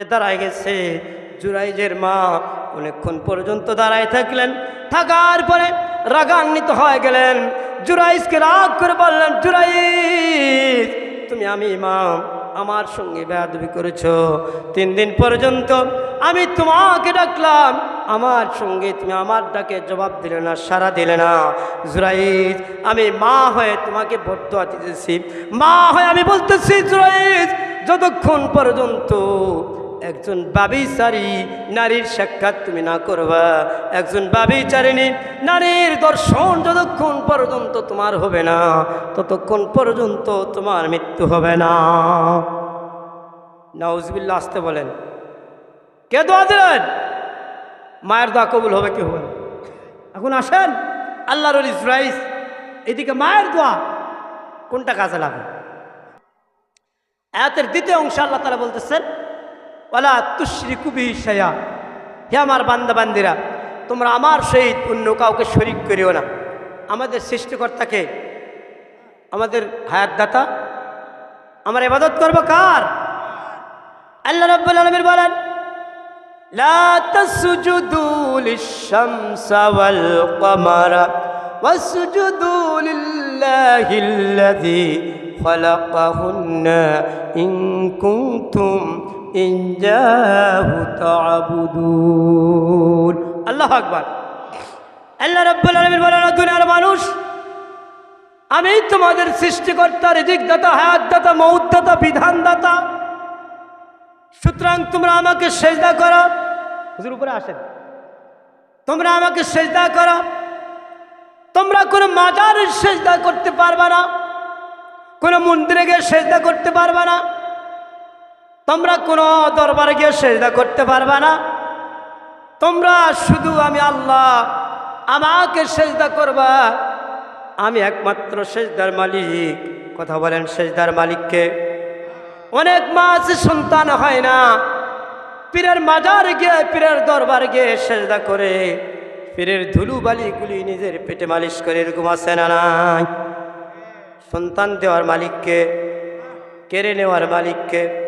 দাঁড়ায় গেছে। জুরাইজের মা অনেকক্ষণ পর্যন্ত দাঁড়ায় থাকলেন। থাকার পরে রাগান্বিত হয়ে গেলেন। জুরাইজকে রাগ করে বললেন, জুরাইজ, তুমি আমি ইমাম, আমার সঙ্গে বেয়াদবি করেছ। তিন দিন পর্যন্ত আমি তোমাকে ডাকলাম, আমার সঙ্গে তুমি আমার ডাকে জবাব দিলে না সারা দিলে না। জুরাইজ, আমি মা হয়ে তোমাকে বদুয়া দিতেছি। মা হয়ে আমি বলতেছি, জুরাইজ, যতক্ষণ পর্যন্ত একজন বাবিচারী নারীর সাক্ষাৎ তুমি না করবা। একজন বাবিচারিণী নারীর দর্শন যতক্ষণ পর্যন্ত তোমার হবে না, ততক্ষণ পর্যন্ত তোমার মৃত্যু হবে না। নাউজবিল্লা আসতে বলেন, কে দোয়া দিলেন? মায়ের দোয়া কবুল হবে কি হবে এখন আসেন, আল্লাহর ইসরাইস এদিকে মায়ের দোয়া কোনটা কাজে লাগে আয়াতের দ্বিতীয় অংশ আল্লাহ তারা বলতেছেন ওলা তুশ্রী কুবি সায়া হে আমার বান্দা বান্দিরা তোমরা আমার সহিত অন্য কাউকে শরিক করিও না আমাদের সৃষ্টিকর্তাকে আমাদের হায়াত দাতা আমার ইবাদত করবো কার আল্লাহ রাব্বুল আলামিন বলেন لا تسجدوا للشمس والقمر واسجدوا لله الذي خلقهن إن كنتم আল্লাহ আকবার। আল্লাহ রব্বুল আলমিন বলেন দুনিয়ার মানুষ, আমি তোমাদের সৃষ্টিকর্তা, রিজিকদাতা, হায়াতদাতা মৌদাতা বিধানদাতা। সুতরাং তোমরা আমাকে সেজদা করো। হুজুর, উপরে আসেন। তোমরা আমাকে সেজদা করো। তোমরা কোনো মাজার সেজদা করতে পারবা না। কোনো মন্দিরে গিয়ে সেজদা করতে পারবা না। তোমরা কোনো দরবারে গিয়ে সেজদা করতে পারবে না। তোমরা শুধু আমি আল্লাহ, আমাকে সেজদা করবা। আমি একমাত্র সেজদার মালিক। কথা বলেন সেজদার মালিককে। অনেক মা আছে সন্তান হয় না। পীরের মাজার গিয়ে, পীরের দরবার গিয়ে সেজদা করে। পীরের ধুলু বালিগুলি নিজের পেটে মালিশ করে, এরকম আছে না নাই? সন্তান দেওয়ার মালিককে, কেড়ে নেওয়ার মালিককে।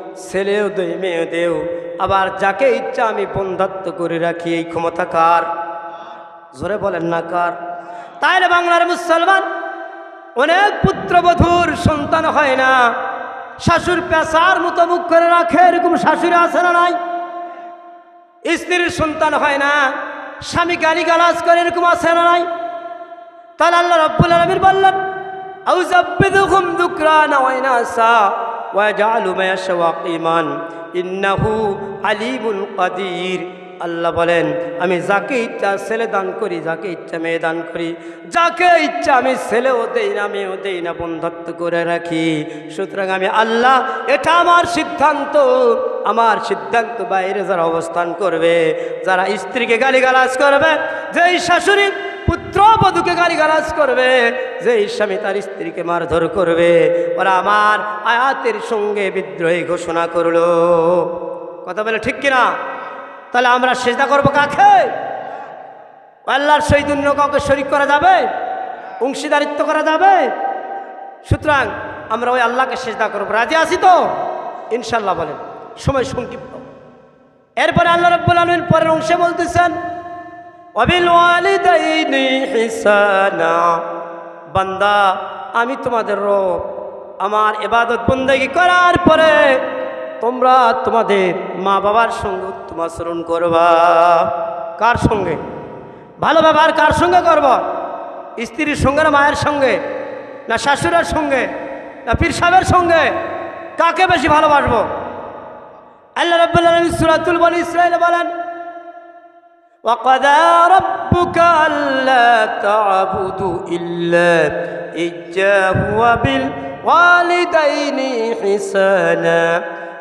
ছেলেও দেই মেয়েও দেও। আবার যাকে ইচ্ছা আমি বন্ধাত্ম করে রাখি, এই ক্ষমতা কার? জোরে বলেন না কার? তাইলে বাংলার মুসলমান অনেক পুত্রবধূর সন্তান হয় না। শাশুর পেশার মতো মুখ করে রাখে, এরকম শাশুড়ি আছে না নাই? স্ত্রীর সন্তান হয় না, স্বামী গালি গালাজ করে, এরকম আছে না নাই? তাহলে আল্লাহ রব্বুল আলমিন বললেন ওয়া ইনাসা। ওয়া আল্লাহ বলেন, আমি যাকে ইচ্ছা ছেলে দান করি, যাকে ইচ্ছা মেয়ে দান করি, যাকে ইচ্ছা আমি ছেলেও দেই না, মেয়েও দেই না, বন্ধত্ব করে রাখি। সুতরাং আমি আল্লাহ, এটা আমার সিদ্ধান্ত। আমার সিদ্ধান্ত বাইরে যারা অবস্থান করবে, যারা স্ত্রীকে গালিগালাজ করবে, যেই শাশুড়ি পুত্র বধূকে গালিগালাজ করবে যেই স্বামী তার স্ত্রীকে মারধর করবে, ওরা আমার আয়াতের সঙ্গে বিদ্রোহী ঘোষণা করল। কথা বলে ঠিক কিনা? তাহলে আমরা সেজদা করব কাকে? আল্লাহর সহিত অন্য কাউকে শরিক করা যাবে? অংশীদারিত্ব করা যাবে? সুতরাং আমরা ওই আল্লাহকে সেজদা করব। রাজি আছি তো? ইনশাল্লাহ বলেন। সময় সংক্ষিপ্ত। এরপরে আল্লাহ রব্বুল আলমিন পরের অংশে বলতেছেন, অবিল ওয়ালিদাইনি হিসানা। বান্দা, আমি তোমাদের রব। আমার এবাদত বন্দেগি করার পরে তোমরা তোমাদের মা বাবার সঙ্গে উত্তম আচরণ করবা। কার সঙ্গে? ভালো ব্যবহার কার সঙ্গে করব? স্ত্রীর সঙ্গে না মায়ের সঙ্গে? না শাশুড়ের সঙ্গে? না পীর সাহেবের সঙ্গে? কাকে বেশি ভালোবাসবো? আল্লাহ আলামিন সূরাতুল বনি ইসরাঈল বলেন وقضى ربك ألا تعبدوا إلا إياه وبالوالدين حسانا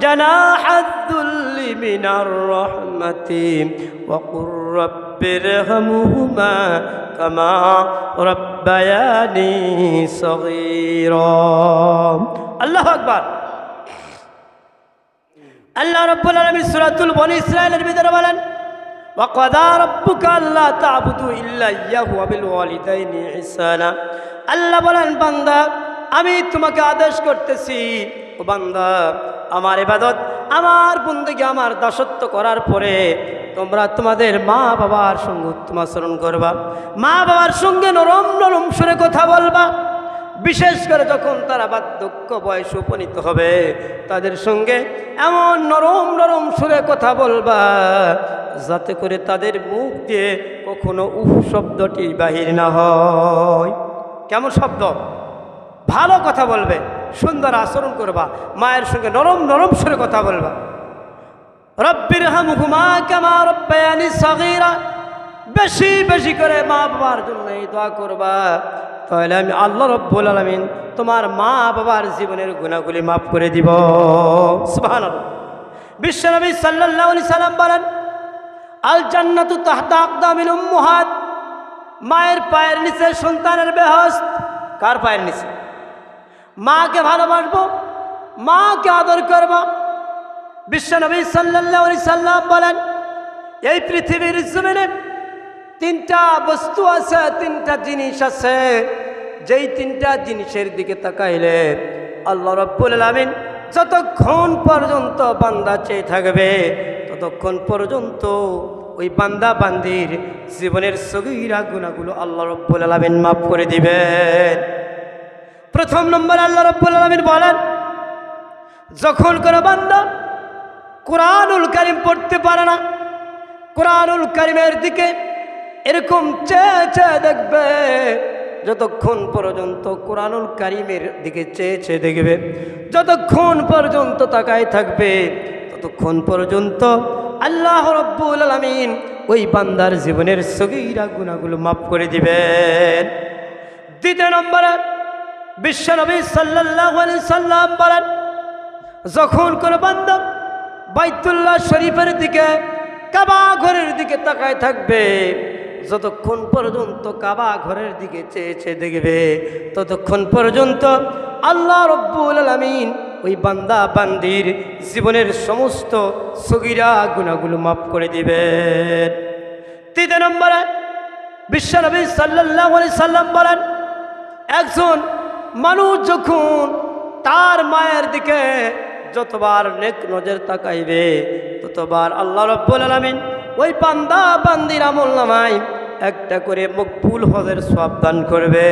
جناح الذل من الرحمة وقل رب ارحمهما كما ربياني صغيرا الله أكبر আল্লাহ রব্বুল আলামিন সূরাতুল বনি ইসরাঈলের ভিতরে বলেন ওয়াকাদা রাব্বুকা আল্লা তা'বুদু ইল্লা ইয়াহু ওয়া বিল ওয়ালিদাইনি ইহসানা আল্লাহ বলেন বান্দা আমি তোমাকে আদেশ করতেছি ও বান্দা আমার এবাদত আমার বন্দেগী, আমার দাসত্ব করার পরে তোমরা তোমাদের মা বাবার সঙ্গে উত্তম আচরণ করবা। মা বাবার সঙ্গে নরম নরম সুরে কথা বলবা। বিশেষ করে যখন তারা বার্ধক্য বয়স উপনীত হবে, তাদের সঙ্গে এমন নরম নরম সুরে কথা বলবা, যাতে করে তাদের মুখ দিয়ে কখনো উহ শব্দটি বাহির না হয়। কেমন শব্দ? ভালো কথা বলবে, সুন্দর আচরণ করবা, মায়ের সঙ্গে নরম নরম সুরে কথা বলবা। রব্বির হামহুমা কামা রব্বায়ানি সগীরা। বেশি বেশি করে মা বাবার জন্য এই দোয়া করবা। তাহলে আমি আল্লাহ রব্বুল আলমিন তোমার মা বাবার জীবনের গুণাগুলি মাফ করে দিব। সুবহান বিশ্বনবী আলাইহি সাল্লাম বলেন আল জান্নাতু তাহতা মায়ের পায়ের নিচে সন্তানের বেহস্ত। কার পায়ের নিচে? মাকে ভালোবাসবো, মাকে আদর করব। বিশ্বনবী আলাইহি সাল্লাম বলেন, এই পৃথিবীর জমিনে তিনটা বস্তু আছে, তিনটা জিনিস আছে। যেই তিনটা জিনিসের দিকে তাকাইলে আল্লাহ রব্বুল আলামিন যতক্ষণ পর্যন্ত বান্দা চেয়ে থাকবে, ততক্ষণ পর্যন্ত ওই বান্দা বান্দির জীবনের সগিরা গুণাগুলো আল্লাহ রব্বুল আলামিন মাফ করে দিবেন। প্রথম নম্বর আল্লাহ রব্বুল আলামিন বলেন, যখন কোনো বান্দা কোরআনুল কারিম পড়তে পারে না, কোরআনুল কারিমের দিকে এরকম চেয়ে চেয়ে দেখবে, যতক্ষণ পর্যন্ত কোরআনুল কারিমের দিকে চেয়ে চেয়ে দেখবে, যতক্ষণ পর্যন্ত তাকায় থাকবে, ততক্ষণ পর্যন্ত আল্লাহ রব্বুল আলমিন ওই বান্দার জীবনের সগিরা গুণাগুলো মাফ করে দিবেন। দ্বিতীয় নম্বরে বিশ্বনবী সাল্লাহ আলি সাল্লাম বলেন, যখন কোনো বান্দা বাইতুল্লাহ শরীফের দিকে, কাবা ঘরের দিকে তাকায় থাকবে, যতক্ষণ পর্যন্ত কাবা ঘরের দিকে চেয়ে চেয়ে দেখবে, ততক্ষণ পর্যন্ত আল্লাহ রব্বুল আলমিন ওই বান্দা বান্দির জীবনের সমস্ত সগিরা গুণাগুলো মাফ করে দিবেন। তৃতীয় নম্বরে বিশ্বনবী সাল্লাহ সাল্লাম বলেন, একজন মানুষ যখন তার মায়ের দিকে যতবার নেক নজর তাকাইবে, ততবার আল্লাহ রব্বুল আলমিন ওই পান্দা বান্দির আমল নামাই একটা করে মকবুল হজের সব দান করবে।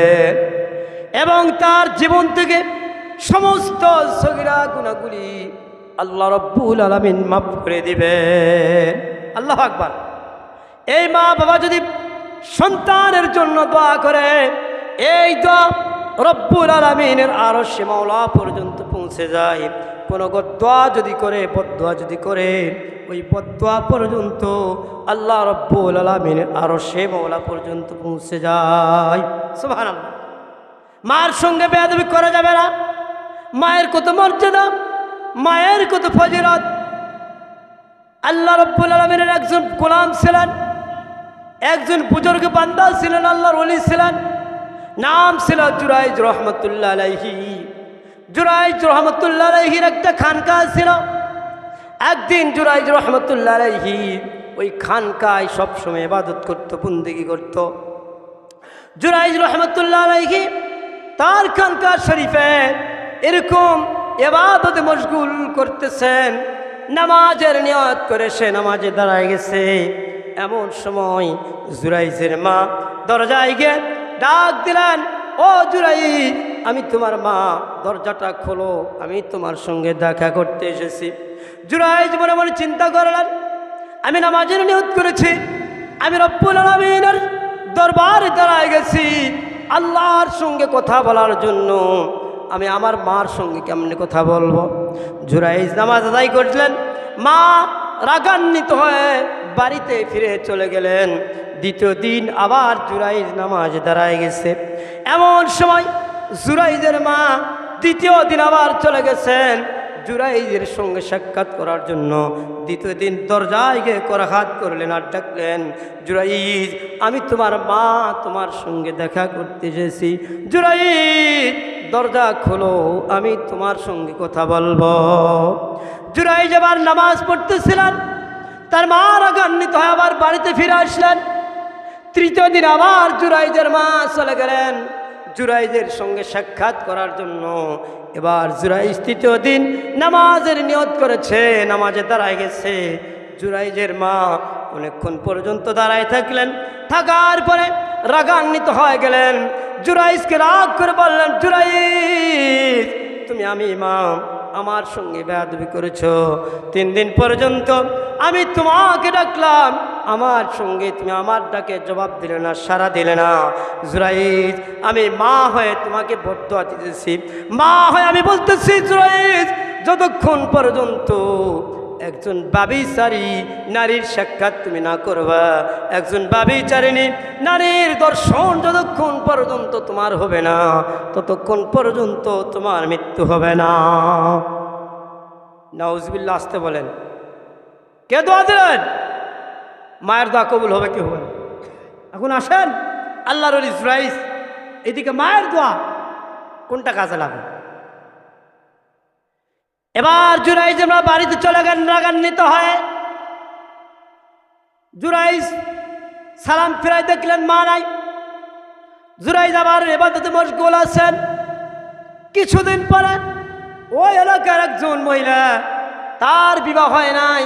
এবং তার জীবন থেকে সমস্ত সগিরা গুণাগুলি আল্লাহ রব্বুল আলমিন মাফ করে দিবে। আল্লাহ আকবার। এই মা বাবা যদি সন্তানের জন্য দোয়া করে, এই দোয়া রব্বুল আলমিনের আরও সীমাওলা পর্যন্ত পৌঁছে যায়। কোনো দোয়া যদি করে বদোয়া যদি করে, ওই বদোয়া পর্যন্ত আল্লাহ রব্বুল আলমিনের আরও সে মৌলা পর্যন্ত পৌঁছে যায়। সুভান মার সঙ্গে বেয়াদবি করা যাবে না। মায়ের কত মর্যাদা, মায়ের কত ফজিরত আল্লাহ রব্বুল আলমিনের একজন গোলাম ছিলেন, একজন বুজুর্গ বান্দা ছিলেন, আল্লাহর অলি ছিলেন। নাম ছিল জুরাইজ রহমতুল্লাহ আলাইহি। জুরাইজ রহমতুল্লাহ আলাইহির একটা খানকা ছিল। একদিন জুরাইজ রহমতুল্লাহ আলাইহি ওই খানকায় সবসময় ইবাদত করতো, বন্দিগি করত। জুরাইজ রহমতুল্লাহ আলাইহি তার খানকা শরীফে এরকম এবাদতে মশগুল করতেছেন, নামাজের নিয়ত করে সে নামাজে দাঁড়ায় গেছে। এমন সময় জুরাইজের মা দরজায় গিয়ে ডাক দিলেন, ও জুরাই আমি তোমার মা, দরজাটা খোলো, আমি তোমার সঙ্গে দেখা করতে এসেছি। জুরাইজ মনে মনে চিন্তা করলেন, আমি নামাজের নিয়ত করেছি, আমি রব্বুল আলমিনের দরবার দাঁড়ায় গেছি, আল্লাহর সঙ্গে কথা বলার জন্য। আমি আমার মার সঙ্গে কেমনে কথা বলব? জুরাইজ নামাজ আদায় করছিলেন মা রাগান্বিত হয়ে বাড়িতে ফিরে চলে গেলেন। দ্বিতীয় দিন আবার জুরাইজ নামাজ দাঁড়ায় গেছে। এমন সময় জুরাইজের মা দ্বিতীয় দিন আবার চলে গেছেন জুরাইজের সঙ্গে সাক্ষাৎ করার জন্য। দ্বিতীয় দিন দরজায় গিয়ে করাঘাত করলেন আর ডাকলেন, জুরাইজ, আমি তোমার মা তোমার সঙ্গে দেখা করতে এসেছি। জুরাইজ, দরজা খোলো, আমি তোমার সঙ্গে কথা বলব। জুরাইজ আবার নামাজ পড়তেছিলেন। তার মা রাগান্বিত হয়ে আবার বাড়িতে ফিরে আসলেন। তৃতীয় দিন আবার জুরাইজের মা চলে গেলেন। জুরাইজের সঙ্গে সাক্ষাৎ করার জন্য। এবার জুরাইজ তৃতীয় দিন নামাজের নিয়ত করেছে, নামাজে দাঁড়ায় গেছে। জুরাইজের মা অনেকক্ষণ পর্যন্ত দাঁড়ায় থাকলেন। থাকার পরে রাগান্বিত হয়ে গেলেন। জুরাইজকে রাগ করে বললেন, জুরাইজ, তুমি আমি ইমাম। আমার সঙ্গে বেয়াদবি করেছ। তিন দিন পর্যন্ত আমি তোমাকে ডাকলাম, আমার সঙ্গে তুমি আমার ডাকে জবাব দিলে না সারা দিলে না। জুরাইজ আমি মা হয়ে তোমাকে বর্তয়া দিতেছি। মা হয়ে আমি বলতেছি জুরাইজ যতক্ষণ পর্যন্ত একজন বাবিচারী নারীর সাক্ষাৎ তুমি না করবা। একজন বাবিচারিণী নারীর দর্শন যতক্ষণ পর্যন্ত তোমার হবে না, ততক্ষণ পর্যন্ত তোমার মৃত্যু হবে না। নাউজবিল্লা আসতে বলেন। কে দোয়া দিলেন? মায়ের দোয়া কবুল হবে কি হবে এখন আসেন, আল্লাহর ইসরাইস এদিকে মায়ের দোয়া কোনটা কাজে লাগে এবার জুরাইজ আমরা বাড়িতে চলে গেলেন রাগান্বিত হয়। জুরাইজ সালাম ফিরাই দেখলেন, মা নাই। জুরাইজ আবার এবার এবাদতে মশগুল আছেন। কিছুদিন পরে ওই এলাকার একজন মহিলা, তার বিবাহ হয় নাই।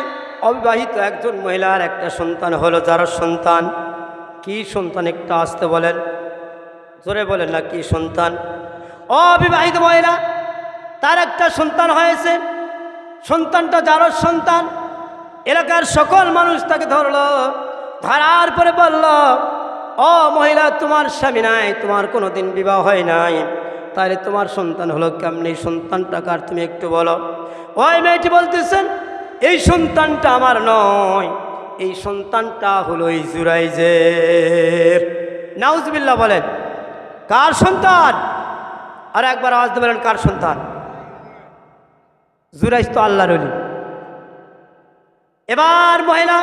অবিবাহিত একজন মহিলার একটা সন্তান হলো, যার সন্তান, কি সন্তান একটা আসতে বলেন? জোরে বলেন না, কি সন্তান? অবিবাহিত মহিলা তার একটা সন্তান হয়েছে। সন্তানটা যার সন্তান, এলাকার সকল মানুষ তাকে ধরলো, ধরার পরে বলল, ও মহিলা, তোমার স্বামী নাই, তোমার কোনো দিন বিবাহ হয় নাই। তাহলে তোমার সন্তান হলো কেমনি? সন্তানটা কার, তুমি একটু বলো। ওই মেয়েটি বলতেছেন, এই সন্তানটা আমার নয়, এই সন্তানটা হলো এই জুরাইজের। নাউজবিল্লা বলেন, কার সন্তান? আর একবার আওয়াজ বলেন, কার সন্তান? জুরাইজ তো আল্লাহর অলি এবার মহিলা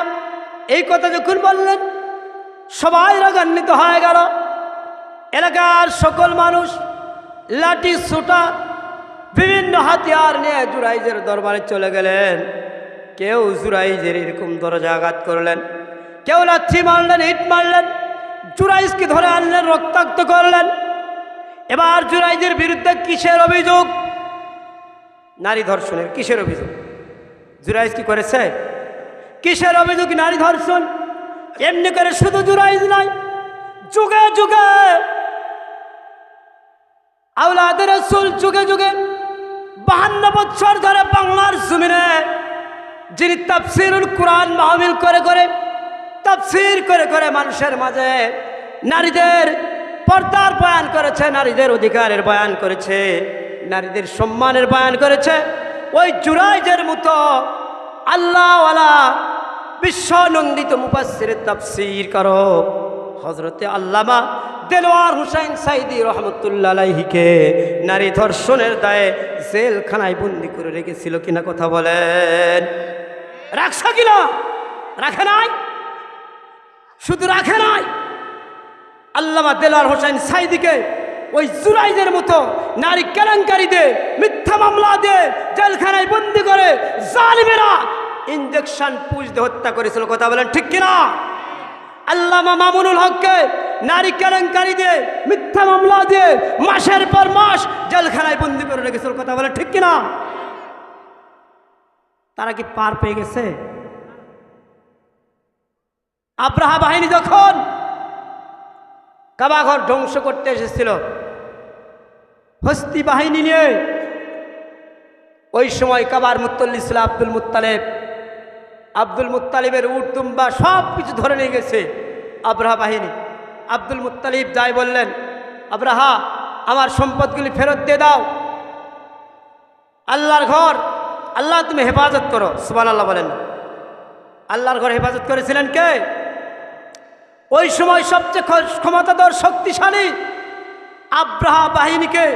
এই কথা যখন বললেন, সবাই রাগান্বিত হয়ে গেল। এলাকার সকল মানুষ লাঠি সুটা বিভিন্ন হাতিয়ার নিয়ে জুরাইজের দরবারে চলে গেলেন। কেউ জুরাইজের এরকম দরজা আঘাত করলেন, কেউ লাঠি মারলেন, ইট মারলেন জুরাইজকে ধরে আনলেন, রক্তাক্ত করলেন। এবার জুরাইজের বিরুদ্ধে কিসের অভিযোগ? নারী ধর্ষণের, কিসের অভিযোগ? জুরাইজ কি করেছে? কিসের অভিযোগ নারী ধর্ষণ? এমনি করে শুধু জুরাইজ নাই, যুগে যুগে আউলাদের রসুল যুগে যুগে বাহান্ন বছর ধরে বাংলার জমিনে যিনি তাফসিরুল কোরআন মাহমিল করে করে, তাফসির করে করে মানুষের মাঝে নারীদের পর্দার বয়ান করেছে, নারীদের অধিকারের বয়ান করেছে। নারীদের সম্মানের বয়ান করেছে। ওই জুরাইজের মতো আল্লাহওয়ালা বিশ্বনন্দিত মুপাসির তাফসির করো। হজরতে আল্লামা দেলোয়ার হুসাইন সাইদি রহমতুল্লাহিকে নারী ধর্ষণের দায়ে জেলখানায় বন্দি করে রেখেছিল কিনা কথা বলেন। রাখছ কিনা রাখে নাই? শুধু রাখে নাই? আল্লামা দেলোয়ার হোসেন সাইদিকে ওই জুরাইদের মতো নারী কেলেঙ্কারিদের মিথ্যা মামলা দিয়ে জেলখানায় বন্দি করে জালিমেরা ইঞ্জেকশন পুষ দিয়ে হত্যা করেছিল, কথা বলেন ঠিক কিনা? আল্লামা মামুনুল হককে নারী কেলেঙ্কারি দিয়ে মিথ্যা মামলা দিয়ে মাসের পর মাস জেলখানায় বন্দি করে রেখেছিল, কথা বলে ঠিক কিনা? তারা কি পার পেয়ে গেছে? আব্রাহা বাহিনী যখন কাবাঘর ধ্বংস করতে এসেছিল হস্তি বাহিনী নিয়ে। ওই সময় কাবার মুত্তল্লি ছিল আব্দুল মুত্তালেব। আব্দুল মুত্তালিবের উট, দুম্বা সব কিছু ধরে নিয়ে গেছে আব্রাহা বাহিনী। আব্দুল মুত্তালিব যাই বললেন, আব্রাহা, আমার সম্পদগুলি ফেরত দিয়ে দাও। আল্লাহর ঘর, আল্লাহ তুমি হেফাজত করো। সুবান আল্লাহ বলেন। আল্লাহর ঘর হেফাজত করেছিলেন কে? ওই সময় সবচেয়ে ক্ষমতাধর, শক্তিশালী আব্রাহা বাহিনীকে,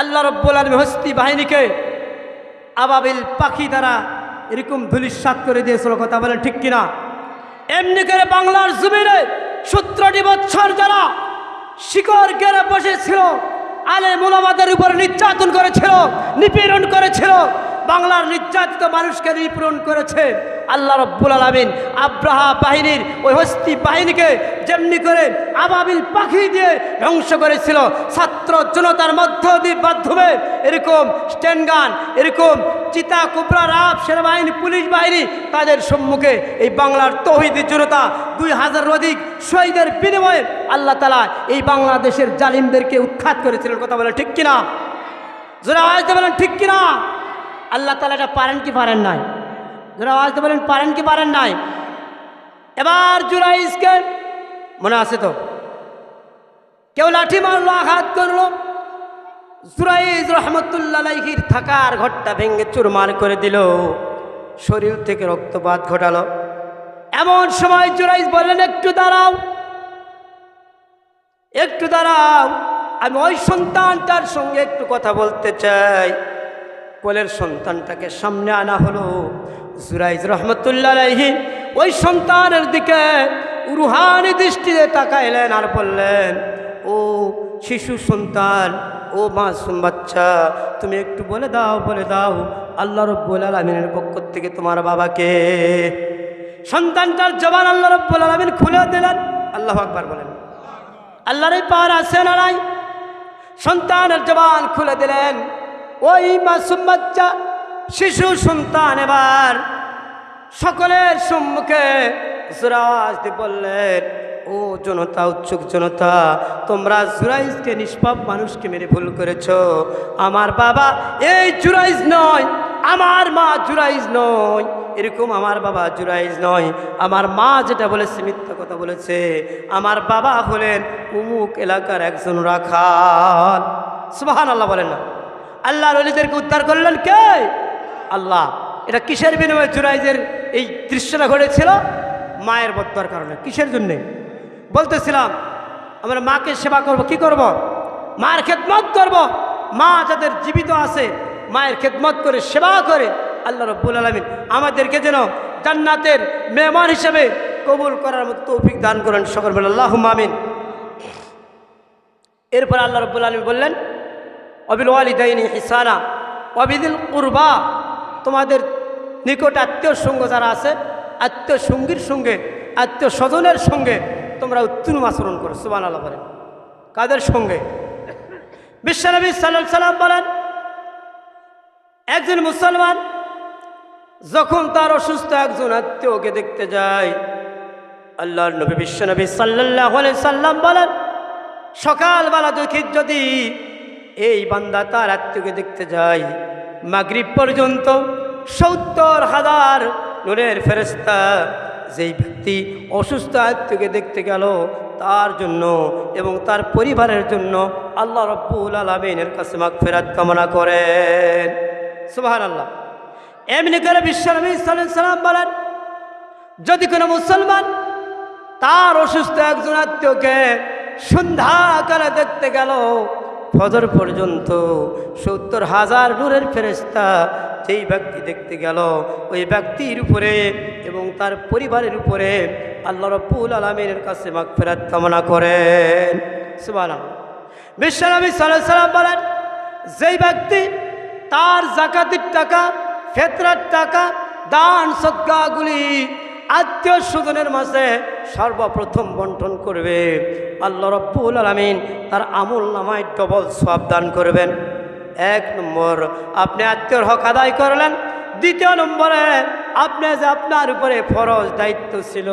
আল্লাহ রব্বুল আলমী হস্তি বাহিনীকে আবাবিল পাখি দ্বারা এরকম ধুলিস্বাত করে দিয়েছিল, কথা বলেন ঠিক কিনা? এমনি করে বাংলার জমিনে সূত্রটি বৎসর যারা শিকড় গেড়ে বসেছিল আলে মোলামাদের উপরে নির্যাতন করেছিল, নিপীড়ন করেছিল বাংলার নির্যাতিত মানুষকে নিপীড়ন করেছে। আল্লাহ রব্বুল আলমিন আব্রাহা বাহিনীর ওই হস্তি বাহিনীকে যেমনি করে আবাবিল পাখি দিয়ে ধ্বংস করেছিল। ছাত্র জনতার মধ্য দিয়ে মাধ্যমে এরকম স্ট্যান্ডগান এরকম চিতা কুবরা রাব সেনাবাহিনী, পুলিশ বাহিনী তাদের সম্মুখে এই বাংলার তহিদি জনতা দুই হাজার অধিক শহীদের বিনিময়ে আল্লাহ তালা এই বাংলাদেশের জালিমদেরকে উৎখাত করেছিলেন। কথা বলে ঠিক কিনা? জোরা দিয়ে বলেন, ঠিক কিনা? আল্লাহ তালা এটা পারেন কি পারেন নাই? জোরা আওয়াজ বলেন, পারেন কি পারেন নাই? এবার জুরাইজকে মনে আছে তো? কেউ লাঠি মারলো, আঘাত করল। জুরাইজ রহমতুল্লাহির থাকার ঘরটা ভেঙে চুরমার করে দিল। শরীর থেকে রক্তপাত ঘটালো। এমন সময় জুরাইজ বললেন, একটু দাঁড়াও একটু দাঁড়াও, আমি ওই সন্তানটার সঙ্গে একটু কথা বলতে চাই। কোলের সন্তানটাকে সামনে আনা হলো। জুরাইজ রহমতুল্লাহ ওই সন্তানের দিকে রুহানি দৃষ্টিতে তাকাইলেন আর বললেন, ও শিশু সন্তান, ও মাসুম বাচ্চা, তুমি একটু বলে দাও বলে দাও, আল্লাহ রব্বুল আলমিনের পক্ষ থেকে তোমার বাবাকে। সন্তানটার জবান আল্লাহ রব্বুল আলমিন খুলে দিলেন। আল্লাহ আকবার বলেন। আল্লাহর পার আছে না নাই? সন্তানের জবান খুলে দিলেন। ওই মাসুম বাচ্চা, শিশু সন্তান এবার সকলের সম্মুখে বললেন, ও জনতা, উৎসুক জনতা, তোমরা জুরাইজকে নিষ্পাপ মানুষকে মেরে ভুল করেছ। আমার বাবা এই জুরাইজ নয়, আমার মা জুরাইজ নয়, এরকম আমার বাবা জুরাইজ নয়। আমার মা যেটা বলেছে, মিথ্যা কথা বলেছে। আমার বাবা হলেন উমুক এলাকার একজন রাখাল। সুবাহান আল্লাহ বলেন না। আল্লাহর অলিদেরকে উদ্ধার করলেন কে? আল্লাহ। এটা কিসের বিনিময়ে জুরাইজের এই দৃশ্যটা ঘটেছিল? মায়ের বত্তার কারণে। কিসের জন্যে? বলতেছিলাম, আমরা মাকে সেবা করব, কি করব? মায়ের খেদমত করব। মা যাদের জীবিত আছে, মায়ের খেদমত করে, সেবা করে, আল্লাহ রব্বুল আলমিন আমাদেরকে যেন জান্নাতের মেহমান হিসেবে কবুল করার মতো তৌফিক দান করেন সকল বলে আল্লাহ আমিন। এরপর আল্লাহ রব্বুল আলমী বললেন অবিল ওয়ালিদাইনি হিসানা অবিদিল কুরবা, তোমাদের নিকট আত্মীয় সঙ্গ যারা আছে, আত্মীয় সঙ্গীর সঙ্গে, আত্মীয় স্বজনের সঙ্গে তোমরা উত্তম আচরণ করো সুবান আল্লাহ বলেন। কাদের সঙ্গে? বিশ্বনবী সাল্লাম সাল্লাম বলেন, একজন মুসলমান যখন তার অসুস্থ একজন আত্মীয়কে দেখতে যায়, আল্লাহর নবী বিশ্বনবী সাল্লাহ সাল্লাম বলেন, সকালবেলা দুঃখিত যদি এই বান্দা তার আত্মীয়কে দেখতে যায়। মাগরিব পর্যন্ত সত্তর হাজার নুরের ফেরেস্তা যেই ব্যক্তি অসুস্থ আত্মীয়কে দেখতে গেল তার জন্য এবং তার পরিবারের জন্য আল্লাহ রব্বুল আলমিনের কাছে মাগ ফেরাত কামনা করেন। সুবাহ আল্লাহ এমনি করে বিশ্বনবী সাল্লাম বলেন, যদি কোনো মুসলমান তার অসুস্থ একজন আত্মীয়কে সন্ধ্যাকালে দেখতে গেল ফজর পর্যন্ত সত্তর হাজার নূরের ফেরেস্তা যেই ব্যক্তি দেখতে গেল, ওই ব্যক্তির উপরে এবং তার পরিবারের উপরে আল্লাহ রব্বুল আলমিনের কাছে মাগ ফেরাত কামনা করেন। সুবাহ বিশ্বনবী সাল্লাহ সাল্লাম বলেন, যেই ব্যক্তি তার জাকাতির টাকা, ফেতরার টাকা, দান সদ্গাগুলি আত্মীয় স্বজনের মাঝে সর্বপ্রথম বন্টন করবে। আল্লাহ রব্বুল আলমিন তার আমল নামায় ডবল সব দান করবেন। এক নম্বর, আপনি আত্মীয়র হক আদায় করলেন। দ্বিতীয় নম্বরে, আপনি যে আপনার উপরে ফরজ দায়িত্ব ছিল,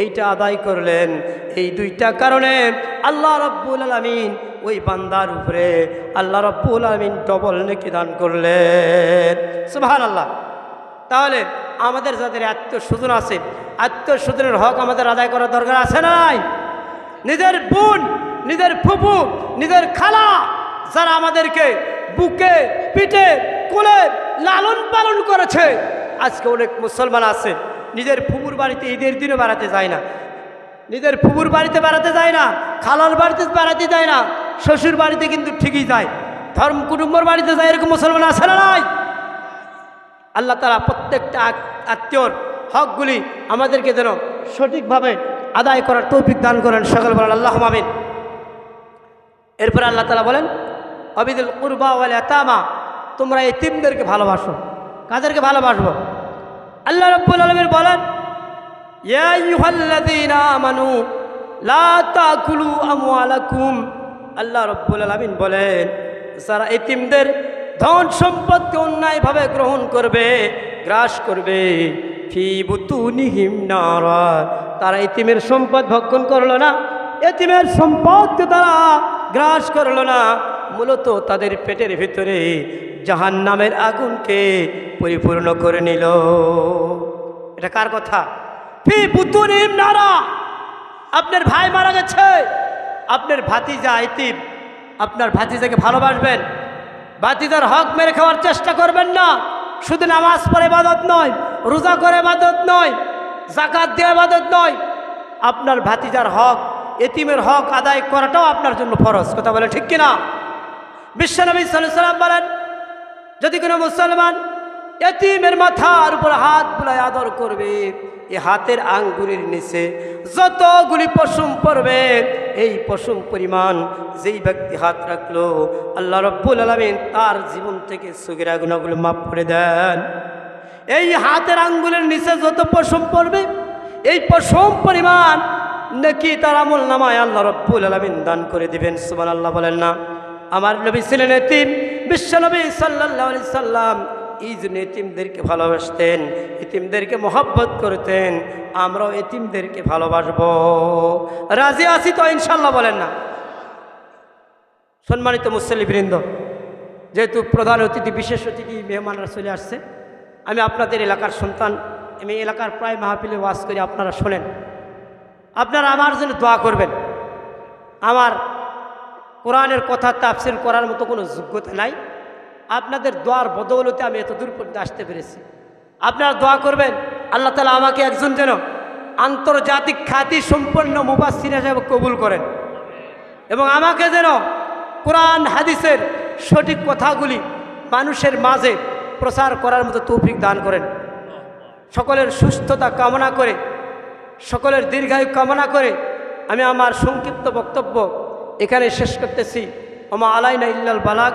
এইটা আদায় করলেন। এই দুইটা কারণে আল্লাহ রব্বুল আলমিন ওই বান্দার উপরে আল্লাহ রব্বুল আলমিন ডবল নেকি দান করলেন। সুবাহ আল্লাহ তাহলে আমাদের যাদের আত্মীয় স্বজন আছে আত্মীয় স্বজনের হক আমাদের আদায় করার দরকার আছে নাই? নিজের বোন, নিজের ফুফু, নিজের খালা, যারা আমাদেরকে বুকে, পিঠে, কোলে লালন পালন করেছে, আজকে অনেক মুসলমান আছে, নিজের ফুপুর বাড়িতে ঈদের দিনও বেড়াতে যায় না। নিজের ফুপুর বাড়িতে বেড়াতে যায় না, খালার বাড়িতে বেড়াতে যায় না, শ্বশুর বাড়িতে কিন্তু ঠিকই যায়। ধর্ম কুটুম্বর বাড়িতে যায়, এরকম মুসলমান আছে না নাই? আল্লাহ তালা প্রত্যেকটা আত- আত্মীয়র হকগুলি আমাদেরকে যেন সঠিকভাবে আদায় করার তৌফিক দান করেন। সকল বলেন, আল্লাহ মামিন এরপরে আল্লাহ তালা বলেন, অবিদুল কুরবা ওয়াল এতামা তোমরা এতিমদেরকে ভালোবাসো। কাদেরকে ভালোবাসবো? আল্লাহ রব্বুল আলমীর বলেন আল্লাহ রব্বুল আলামিন বলেন, যারা এতিমদের ধন সম্পদকে অন্যায়ভাবে গ্রহণ করবে, গ্রাস করবে। ফি নারা। তারা এতিমের সম্পদ ভক্ষণ করল না, এতিমের সম্পদকে তারা গ্রাস করল না। মূলত তাদের পেটের ভিতরে জাহান নামের আগুনকে পরিপূর্ণ করে নিল। এটা কার কথা? ফি বুতুনিহিম নারা। আপনার ভাই মারা গেছে। আপনার ভাতিজা ইতিম আপনার ভাতিজাকে ভালোবাসবেন। ভাতিজার হক মেরে খাওয়ার চেষ্টা করবেন না। শুধু নামাজ পড়ে বাদত নয়, রোজা করে বাদত নয় জাকাত দিয়ে বাদত নয়। আপনার ভাতিজার হক, এতিমের হক আদায় করাটাও আপনার জন্য ফরজ, কথা বলে ঠিক কিনা? বিশ্বনবী সাল্লাম বলেন, যদি কোনো মুসলমান এতিমের মাথার উপর হাত বুলায় আদর করবে, এ হাতের আঙ্গুলের নিচে যতগুলি পশুম পড়বে এই পশম পরিমাণ যেই ব্যক্তি হাত রাখল, আল্লাহ রব্বুল আলমিন তার জীবন থেকে সুগিরা গুণাগুলো মাফ করে দেন। এই হাতের আঙ্গুলের নিচে যত পশম পড়বে, এই পশম পরিমাণ নাকি তার আমল নামায় আল্লাহ রব্বুল আলমিন দান করে দিবেন সুমান আল্লাহ বলেন না। আমার নবী ছিলেন এতিম বিশ্বনবী সাল্লাহ সাল্লাম এই জন্য এতিমদেরকে ভালোবাসতেন, এতিমদেরকে মহব্বত করতেন, আমরাও এতিমদেরকে ভালোবাসবো। রাজি আছি তো ইনশাল্লাহ বলেন না। সম্মানিত মুসল্লিবৃন্দ, যেহেতু প্রধান অতিথি, বিশেষ অতিথি, মেহমানরা চলে আসছে, আমি আপনাদের এলাকার সন্তান, আমি এলাকার প্রায় মাহফিলে ওয়াজ করি, আপনারা শোনেন। আপনারা আমার জন্য দোয়া করবেন। আমার কোরআনের কথা তাফসিল করার মতো কোনো যোগ্যতা নাই। আপনাদের দোয়ার বদৌলতে আমি এত দূর পর্যন্ত আসতে পেরেছি। আপনারা দোয়া করবেন, আল্লাহ তালা আমাকে একজন যেন আন্তর্জাতিক খ্যাতি সম্পন্ন মুবাসির হিসাবে কবুল করেন এবং আমাকে যেন কোরআন, হাদিসের সঠিক কথাগুলি মানুষের মাঝে প্রচার করার মতো তৌফিক দান করেন। সকলের সুস্থতা কামনা করে, সকলের দীর্ঘায়ু কামনা করে আমি আমার সংক্ষিপ্ত বক্তব্য এখানে শেষ করতেছি। ওমা আলাইনা ইল্লাল বালাক